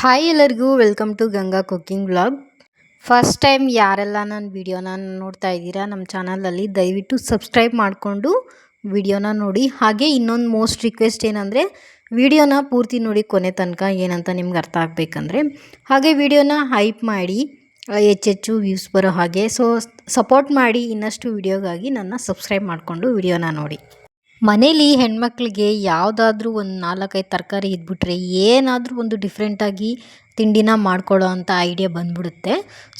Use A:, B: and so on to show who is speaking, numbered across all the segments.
A: Hi ಎಲ್ಲರಿಗೂ, welcome to Ganga cooking vlog. First time ಯಾರೆಲ್ಲ ನನ್ನ ವಿಡಿಯೋನ ನೋಡ್ತಾ ಇದ್ದೀರಾ, ನಮ್ಮ ಚಾನಲಲ್ಲಿ ದಯವಿಟ್ಟು ಸಬ್ಸ್ಕ್ರೈಬ್ ಮಾಡಿಕೊಂಡು ವಿಡಿಯೋನ ನೋಡಿ. ಹಾಗೆ ಇನ್ನೊಂದು ಮೋಸ್ಟ್ ರಿಕ್ವೆಸ್ಟ್ ಏನಂದರೆ, ವಿಡಿಯೋನ ಪೂರ್ತಿ ನೋಡಿ ಕೊನೆ ತನಕ ಏನಂತ ನಿಮ್ಗೆ ಅರ್ಥ ಆಗಬೇಕಂದ್ರೆ. ಹಾಗೆ ವಿಡಿಯೋನ ಹೈಪ್ ಮಾಡಿ, ಹೆಚ್ಚೆಚ್ಚು ವ್ಯೂಸ್ ಬರೋ ಹಾಗೆ. ಸೊ ಸಪೋರ್ಟ್ ಮಾಡಿ ಇನ್ನಷ್ಟು ವಿಡಿಯೋಗಾಗಿ ನನ್ನ ಸಬ್ಸ್ಕ್ರೈಬ್ ಮಾಡಿಕೊಂಡು ವಿಡಿಯೋನ ನೋಡಿ. ಮನೇಲಿ ಹೆಣ್ಮಕ್ಳಿಗೆ ಯಾವುದಾದ್ರೂ ಒಂದು ನಾಲ್ಕೈದು ತರಕಾರಿ ಇದ್ಬಿಟ್ರೆ ಏನಾದರೂ ಒಂದು ಡಿಫ್ರೆಂಟಾಗಿ ತಿಂಡಿನ ಮಾಡ್ಕೊಳ್ಳೋ ಅಂಥ ಐಡಿಯಾ ಬಂದ್ಬಿಡುತ್ತೆ.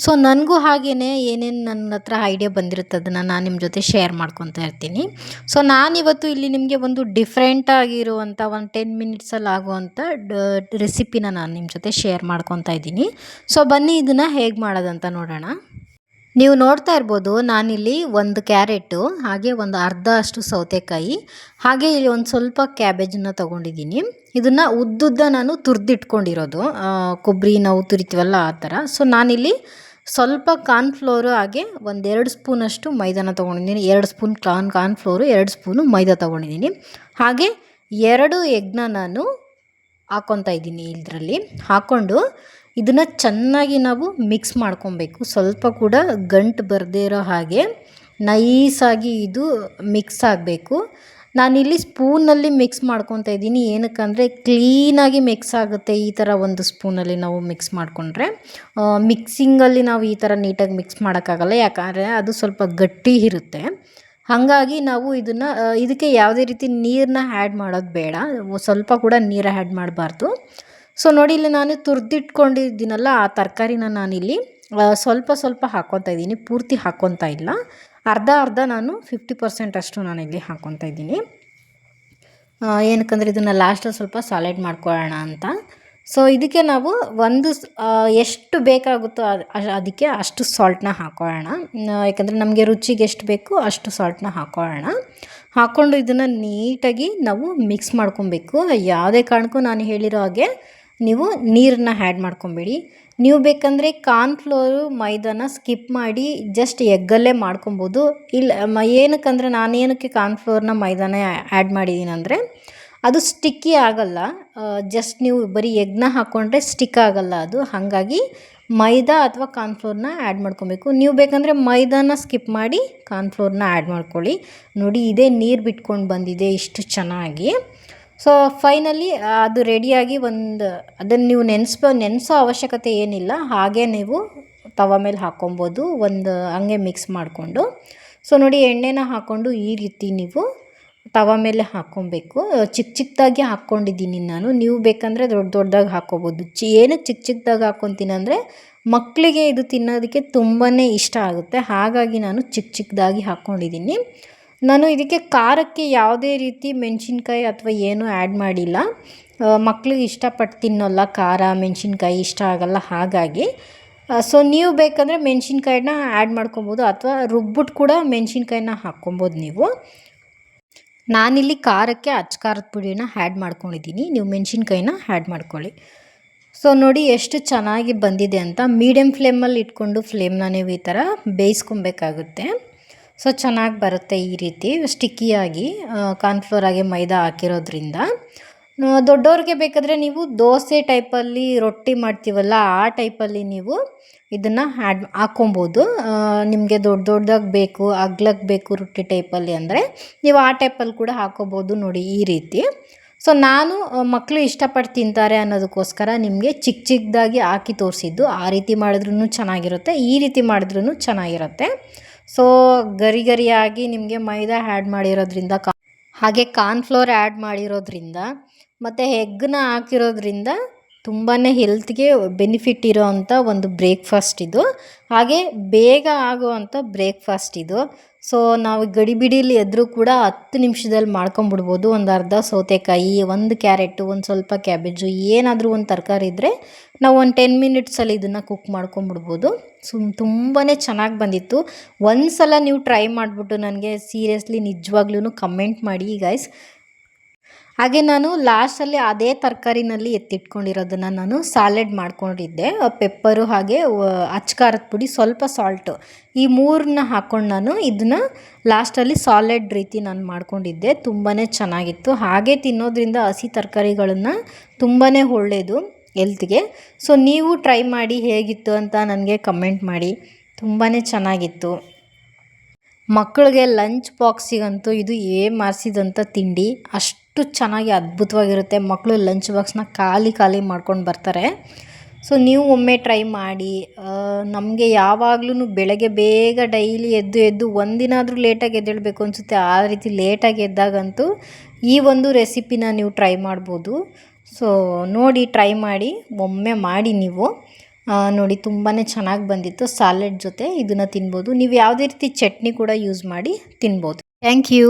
A: ಸೊ ನನಗೂ ಹಾಗೆಯೇ ಏನೇನು ನನ್ನ ಹತ್ರ ಐಡಿಯಾ ಬಂದಿರುತ್ತೆ ಅದನ್ನು ನಾನು ನಿಮ್ಮ ಜೊತೆ ಶೇರ್ ಮಾಡ್ಕೊತಾ ಇರ್ತೀನಿ. ಸೊ ನಾನಿವತ್ತು ಇಲ್ಲಿ ನಿಮಗೆ ಒಂದು ಡಿಫ್ರೆಂಟಾಗಿರುವಂಥ ಒಂದು ಟೆನ್ ಮಿನಿಟ್ಸಲ್ಲಿ ಆಗುವಂಥ ರೆಸಿಪಿನ ನಾನು ನಿಮ್ಮ ಜೊತೆ ಶೇರ್ ಮಾಡ್ಕೊತಾ ಇದ್ದೀನಿ. ಸೊ ಬನ್ನಿ ಇದನ್ನು ಹೇಗೆ ಮಾಡೋದಂತ ನೋಡೋಣ. ನೀವು ನೋಡ್ತಾ ಇರ್ಬೋದು, ನಾನಿಲ್ಲಿ ಒಂದು ಕ್ಯಾರೆಟು, ಹಾಗೆ ಒಂದು ಅರ್ಧ ಅಷ್ಟು ಸೌತೆಕಾಯಿ, ಹಾಗೆ ಇಲ್ಲಿ ಒಂದು ಸ್ವಲ್ಪ ಕ್ಯಾಬೇಜನ್ನು ತೊಗೊಂಡಿದ್ದೀನಿ. ಇದನ್ನು ಉದ್ದುದ್ದ ನಾನು ತುರಿದಿಟ್ಕೊಂಡಿರೋದು. ಕೊಬ್ಬರಿ ನಾವು ತುರಿತೀವಲ್ಲ ಆ ಥರ. ಸೊ ನಾನಿಲ್ಲಿ ಸ್ವಲ್ಪ ಕಾರ್ನ್ಫ್ಲೋರು ಹಾಗೆ ಒಂದೆರಡು ಸ್ಪೂನಷ್ಟು ಮೈದಾನ ತೊಗೊಂಡಿದ್ದೀನಿ. ಎರಡು ಸ್ಪೂನ್ ಕಾರ್ನ್, ಕಾರ್ನ್ಫ್ಲೋರು, ಎರಡು ಸ್ಪೂನು ಮೈದಾ ತೊಗೊಂಡಿದ್ದೀನಿ. ಹಾಗೆ ಎರಡು ಎಗ್ನ ನಾನು ಹಾಕ್ಕೊತಾ ಇದ್ದೀನಿ ಇದರಲ್ಲಿ. ಹಾಕ್ಕೊಂಡು ಇದನ್ನು ಚೆನ್ನಾಗಿ ನಾವು ಮಿಕ್ಸ್ ಮಾಡ್ಕೊಬೇಕು. ಸ್ವಲ್ಪ ಕೂಡ ಗಂಟು ಬರದೇ ಇರೋ ಹಾಗೆ ನೈಸಾಗಿ ಇದು ಮಿಕ್ಸ್ ಆಗಬೇಕು. ನಾನಿಲ್ಲಿ ಸ್ಪೂನಲ್ಲಿ ಮಿಕ್ಸ್ ಮಾಡ್ಕೊತಾ ಇದ್ದೀನಿ. ಏನಕ್ಕಂದರೆ ಕ್ಲೀನಾಗಿ ಮಿಕ್ಸ್ ಆಗುತ್ತೆ ಈ ಥರ ಒಂದು ಸ್ಪೂನಲ್ಲಿ ನಾವು ಮಿಕ್ಸ್ ಮಾಡಿಕೊಂಡ್ರೆ. ಮಿಕ್ಸಿಂಗಲ್ಲಿ ನಾವು ಈ ಥರ ನೀಟಾಗಿ ಮಿಕ್ಸ್ ಮಾಡೋಕ್ಕಾಗಲ್ಲ. ಯಾಕಂದರೆ ಅದು ಸ್ವಲ್ಪ ಗಟ್ಟಿ ಇರುತ್ತೆ. ಹಾಗಾಗಿ ನಾವು ಇದನ್ನು ಇದಕ್ಕೆ ಯಾವುದೇ ರೀತಿ ನೀರನ್ನ ಆ್ಯಡ್ ಮಾಡೋದು ಬೇಡ. ಸ್ವಲ್ಪ ಕೂಡ ನೀರು ಆ್ಯಡ್ ಮಾಡಬಾರ್ದು. ಸೊ ನೋಡಿ ಇಲ್ಲಿ ನಾನು ತುರಿದಿಟ್ಕೊಂಡಿದ್ದೀನಲ್ಲ ಆ ತರಕಾರಿನ ನಾನಿಲ್ಲಿ. ಸ್ವಲ್ಪ ಸ್ವಲ್ಪ ಹಾಕ್ಕೊತಾ ಇದ್ದೀನಿ. ಪೂರ್ತಿ ಹಾಕ್ಕೊತಾ ಇಲ್ಲ. ಅರ್ಧ ಅರ್ಧ ನಾನು ಫಿಫ್ಟಿ ಪರ್ಸೆಂಟ್ ಅಷ್ಟು ನಾನು ಇಲ್ಲಿ ಹಾಕ್ಕೊತಾ ಇದ್ದೀನಿ ಏನಕ್ಕಂದರೆ ಇದನ್ನು ಲಾಸ್ಟಲ್ಲಿ ಸ್ವಲ್ಪ ಸಾಲೆಡ್ ಮಾಡ್ಕೊಳ್ಳೋಣ ಅಂತ. ಸೊ ಇದಕ್ಕೆ ನಾವು ಒಂದು ಎಷ್ಟು ಬೇಕಾಗುತ್ತೋ ಅದಕ್ಕೆ ಅಷ್ಟು ಸಾಲ್ಟನ್ನ ಹಾಕೊಳ್ಳೋಣ. ಯಾಕಂದರೆ ನಮಗೆ ರುಚಿಗೆ ಎಷ್ಟು ಬೇಕು ಅಷ್ಟು ಸಾಲ್ಟನ್ನ ಹಾಕೊಳ್ಳೋಣ. ಹಾಕ್ಕೊಂಡು ಇದನ್ನು ನೀಟಾಗಿ ನಾವು ಮಿಕ್ಸ್ ಮಾಡ್ಕೊಬೇಕು. ಯಾವುದೇ ಕಾರಣಕ್ಕೂ ನಾನು ಹೇಳಿರೋ ಹಾಗೆ ನೀವು ನೀರನ್ನ ಆ್ಯಡ್ ಮಾಡ್ಕೊಬೇಡಿ. ನೀವು ಬೇಕಂದರೆ ಕಾರ್ನ್ಫ್ಲೋರು ಮೈದಾನ ಸ್ಕಿಪ್ ಮಾಡಿ ಜಸ್ಟ್ ಎಗ್ಗಲ್ಲೇ ಮಾಡ್ಕೊಬೋದು. ಇಲ್ಲ ಏನಕ್ಕಂದರೆ ನಾನೇನಕ್ಕೆ ಕಾರ್ನ್ಫ್ಲೋರ್ನ ಮೈದಾನ ಆ್ಯಡ್ ಮಾಡಿದ್ದೀನಿ ಅಂದರೆ ಅದು ಸ್ಟಿಕ್ಕಿ ಆಗಲ್ಲ. ಜಸ್ಟ್ ನೀವು ಬರೀ ಎಗ್ನ ಹಾಕ್ಕೊಂಡ್ರೆ ಸ್ಟಿಕ್ ಆಗಲ್ಲ ಅದು. ಹಾಗಾಗಿ ಮೈದಾ ಅಥವಾ ಕಾರ್ನ್ಫ್ಲೋರ್ನ ಆ್ಯಡ್ ಮಾಡ್ಕೊಬೇಕು. ನೀವು ಬೇಕಂದರೆ ಮೈದಾನ ಸ್ಕಿಪ್ ಮಾಡಿ ಕಾರ್ನ್ಫ್ಲೋರ್ನ ಆ್ಯಡ್ ಮಾಡ್ಕೊಳ್ಳಿ. ನೋಡಿ, ಇದೇ ನೀರು ಬಿಟ್ಕೊಂಡು ಬಂದಿದೆ ಇಷ್ಟು ಚೆನ್ನಾಗಿ. ಸೊ ಫೈನಲಿ ಅದು ರೆಡಿಯಾಗಿ ಒಂದು ಅದನ್ನು ನೀವು ನೆನೆಸ್ಬೋ, ನೆನೆಸೋ ಅವಶ್ಯಕತೆ ಏನಿಲ್ಲ. ಹಾಗೆ ನೀವು ತವ ಮೇಲೆ ಹಾಕ್ಕೊಬೋದು ಒಂದು ಹಂಗೆ ಮಿಕ್ಸ್ ಮಾಡಿಕೊಂಡು. ಸೊ ನೋಡಿ, ಎಣ್ಣೆನ ಹಾಕ್ಕೊಂಡು ಈ ರೀತಿ ನೀವು ತವ ಮೇಲೆ ಹಾಕ್ಕೊಬೇಕು. ಚಿಕ್ಕ ಚಿಕ್ಕದಾಗಿ ಹಾಕ್ಕೊಂಡಿದ್ದೀನಿ ನಾನು. ನೀವು ಬೇಕಂದರೆ ದೊಡ್ಡ ದೊಡ್ಡದಾಗಿ ಹಾಕ್ಕೋಬೋದು. ಚಿ ಏನಕ್ಕೆ ಚಿಕ್ಕ ಚಿಕ್ಕದಾಗಿ ಹಾಕ್ಕೊತೀನಿ ಅಂದರೆ ಮಕ್ಕಳಿಗೆ ಇದು ತಿನ್ನೋದಕ್ಕೆ ತುಂಬಾ ಇಷ್ಟ ಆಗುತ್ತೆ. ಹಾಗಾಗಿ ನಾನು ಚಿಕ್ಕ ಚಿಕ್ಕದಾಗಿ ಹಾಕ್ಕೊಂಡಿದ್ದೀನಿ. ನಾನು ಇದಕ್ಕೆ ಖಾರಕ್ಕೆ ಯಾವುದೇ ರೀತಿ ಮೆಣಸಿನ್ಕಾಯಿ ಅಥವಾ ಏನೂ ಆ್ಯಡ್ ಮಾಡಿಲ್ಲ. ಮಕ್ಳಿಗೆ ಇಷ್ಟಪಟ್ಟು ತಿನ್ನೋಲ್ಲ. ಖಾರ, ಮೆಣಸಿನ್ಕಾಯಿ ಇಷ್ಟ ಆಗಲ್ಲ. ಹಾಗಾಗಿ ಸೊ ನೀವು ಬೇಕಂದರೆ ಮೆಣಸಿನ್ಕಾಯಿನ ಆ್ಯಡ್ ಮಾಡ್ಕೊಬೋದು ಅಥವಾ ರುಬ್ಬಿಟ್ಟು ಕೂಡ ಮೆಣಸಿನ್ಕಾಯಿನ ಹಾಕ್ಕೊಬೋದು ನೀವು. ನಾನಿಲ್ಲಿ ಖಾರಕ್ಕೆ ಅಚ್ಚ ಖಾರದ ಪುಡಿನ ಆ್ಯಡ್ ಮಾಡ್ಕೊಂಡಿದ್ದೀನಿ. ನೀವು ಮೆಣಸಿನ್ಕಾಯಿನ ಆ್ಯಡ್ ಮಾಡ್ಕೊಳ್ಳಿ. ಸೊ ನೋಡಿ ಎಷ್ಟು ಚೆನ್ನಾಗಿ ಬಂದಿದೆ ಅಂತ. ಮೀಡಿಯಮ್ ಫ್ಲೇಮಲ್ಲಿ ಇಟ್ಕೊಂಡು ಫ್ಲೇಮ್ನ ನೀವು ಈ ಥರ ಬೇಯಿಸ್ಕೊಬೇಕಾಗುತ್ತೆ. ಸೊ ಚೆನ್ನಾಗಿ ಬರುತ್ತೆ ಈ ರೀತಿ. ಸ್ಟಿಕ್ಕಿಯಾಗಿ ಕಾರ್ನ್ಫ್ಲೋರಾಗಿ ಮೈದಾ ಹಾಕಿರೋದ್ರಿಂದ. ದೊಡ್ಡವ್ರಿಗೆ ಬೇಕಾದರೆ ನೀವು ದೋಸೆ ಟೈಪಲ್ಲಿ ರೊಟ್ಟಿ ಮಾಡ್ತೀವಲ್ಲ, ಆ ಟೈಪಲ್ಲಿ ನೀವು ಇದನ್ನು ಆ್ಯಡ್ ಹಾಕ್ಕೊಬೋದು. ನಿಮಗೆ ದೊಡ್ಡ ದೊಡ್ಡದಾಗಿ ಬೇಕು ಅಗ್ಲಕ್ಕೆ ಬೇಕು ರೊಟ್ಟಿ ಟೈಪಲ್ಲಿ ಅಂದರೆ ನೀವು ಆ ಟೈಪಲ್ಲಿ ಕೂಡ ಹಾಕ್ಕೋಬೋದು ನೋಡಿ ಈ ರೀತಿ. ಸೊ, ನಾನು ಮಕ್ಕಳು ಇಷ್ಟಪಟ್ಟು ತಿಂತಾರೆ ಅನ್ನೋದಕ್ಕೋಸ್ಕರ ನಿಮಗೆ ಚಿಕ್ಕ ಚಿಕ್ಕದಾಗಿ ಹಾಕಿ ತೋರಿಸಿದ್ದು. ಆ ರೀತಿ ಮಾಡಿದ್ರೂ ಚೆನ್ನಾಗಿರುತ್ತೆ, ಈ ರೀತಿ ಮಾಡಿದ್ರೂ ಚೆನ್ನಾಗಿರುತ್ತೆ. ಸೊ, ಗರಿ ಗರಿಯಾಗಿ ನಿಮಗೆ ಮೈದಾ ಹ್ಯಾಡ್ ಮಾಡಿರೋದ್ರಿಂದ ಕಾ ಹಾಗೆ ಕಾರ್ನ್ ಫ್ಲೋರ್ ಆ್ಯಡ್ ಮಾಡಿರೋದ್ರಿಂದ ಮತ್ತು ಹೆಗ್ಗನ್ನ ಹಾಕಿರೋದ್ರಿಂದ ತುಂಬಾ ಹೆಲ್ತ್ಗೆ ಬೆನಿಫಿಟ್ ಇರೋವಂಥ ಒಂದು ಬ್ರೇಕ್ಫಾಸ್ಟ್ ಇದು. ಹಾಗೆ ಬೇಗ ಆಗುವಂಥ ಬ್ರೇಕ್ಫಾಸ್ಟ್ ಇದು. ಸೊ ನಾವು ಗಡಿಬಿಡಿಲಿ ಎದ್ರೂ ಕೂಡ ಹತ್ತು ನಿಮಿಷದಲ್ಲಿ ಮಾಡ್ಕೊಂಬಿಡ್ಬೋದು ಒಂದು ಅರ್ಧ ಸೌತೆಕಾಯಿ, ಒಂದು ಕ್ಯಾರೆಟು, ಒಂದು ಸ್ವಲ್ಪ ಕ್ಯಾಬೇಜು ಏನಾದರೂ ಒಂದು ತರಕಾರಿ ಇದ್ದರೆ ನಾವು ಒಂದು ಟೆನ್ ಮಿನಿಟ್ಸಲ್ಲಿ ಇದನ್ನು ಕುಕ್ ಮಾಡ್ಕೊಂಬಿಡ್ಬೋದು ಸುಮ್ ತುಂಬಾ ಚೆನ್ನಾಗಿ ಬಂದಿತ್ತು. ಒಂದು ಸಲ ನೀವು ಟ್ರೈ ಮಾಡಿಬಿಟ್ಟು ನನಗೆ ಸೀರಿಯಸ್ಲಿ ನಿಜವಾಗ್ಲೂ ಕಮೆಂಟ್ ಮಾಡಿ ಗೈಸ್ ಹಾಗೆ ನಾನು ಲಾಸ್ಟಲ್ಲಿ ಅದೇ ತರಕಾರಿನಲ್ಲಿ ಎತ್ತಿಟ್ಕೊಂಡಿರೋದನ್ನು ನಾನು ಸಾಲೆಡ್ ಮಾಡ್ಕೊಂಡಿದ್ದೆ. ಪೆಪ್ಪರು ಹಾಗೆ ಅಚ್ಕಾರದ ಪುಡಿ, ಸ್ವಲ್ಪ ಸಾಲ್ಟು. ಈ ಮೂರನ್ನ ಹಾಕ್ಕೊಂಡು ನಾನು ಇದನ್ನು ಲಾಸ್ಟಲ್ಲಿ ಸಾಲೆಡ್ ರೀತಿ ನಾನು ಮಾಡ್ಕೊಂಡಿದ್ದೆ. ತುಂಬಾ ಚೆನ್ನಾಗಿತ್ತು. ಹಾಗೆ ತಿನ್ನೋದ್ರಿಂದ ಹಸಿ ತರಕಾರಿಗಳನ್ನು ತುಂಬಾ ಒಳ್ಳೆಯದು ಹೆಲ್ತ್ಗೆ. ಸೊ, ನೀವು ಟ್ರೈ ಮಾಡಿ ಹೇಗಿತ್ತು ಅಂತ ನನಗೆ ಕಮೆಂಟ್ ಮಾಡಿ. ತುಂಬಾ ಚೆನ್ನಾಗಿತ್ತು. ಮಕ್ಕಳಿಗೆ ಲಂಚ್ ಬಾಕ್ಸಿಗಂತೂ ಇದು ಏ ಮಾರಿಸಿದಂಥ ತಿಂಡಿ. ಅಷ್ಟು ಚೆನ್ನಾಗಿ ಅದ್ಭುತವಾಗಿರುತ್ತೆ. ಮಕ್ಕಳು ಲಂಚ್ ಬಾಕ್ಸ್ನ ಖಾಲಿ ಖಾಲಿ ಮಾಡ್ಕೊಂಡು ಬರ್ತಾರೆ. ಸೊ ನೀವು ಒಮ್ಮೆ ಟ್ರೈ ಮಾಡಿ ನಮಗೆ ಯಾವಾಗ್ಲೂ ಬೆಳಗ್ಗೆ ಬೇಗ ಡೈಲಿ ಎದ್ದು ಎದ್ದು ಒಂದಿನಾದರೂ ಲೇಟಾಗಿ ಎದ್ದೇಳಬೇಕು ಅನಿಸುತ್ತೆ. ಆ ರೀತಿ ಲೇಟಾಗಿ ಎದ್ದಾಗಂತೂ ಈ ಒಂದು ರೆಸಿಪಿನ ನೀವು ಟ್ರೈ ಮಾಡ್ಬೋದು. ಸೊ ನೋಡಿ ಟ್ರೈ ಮಾಡಿ, ಒಮ್ಮೆ ಮಾಡಿ ನೀವು. ನೋಡಿ ತುಂಬಾ ಚೆನ್ನಾಗಿ ಬಂದಿತ್ತು. ಸ್ಯಾಲೆಡ್ ಜೊತೆ ಇದನ್ನು ತಿನ್ಬೋದು. ನೀವು ಯಾವುದೇ ರೀತಿ ಚಟ್ನಿ ಕೂಡ ಯೂಸ್ ಮಾಡಿ ತಿನ್ಬೋದು. Thank you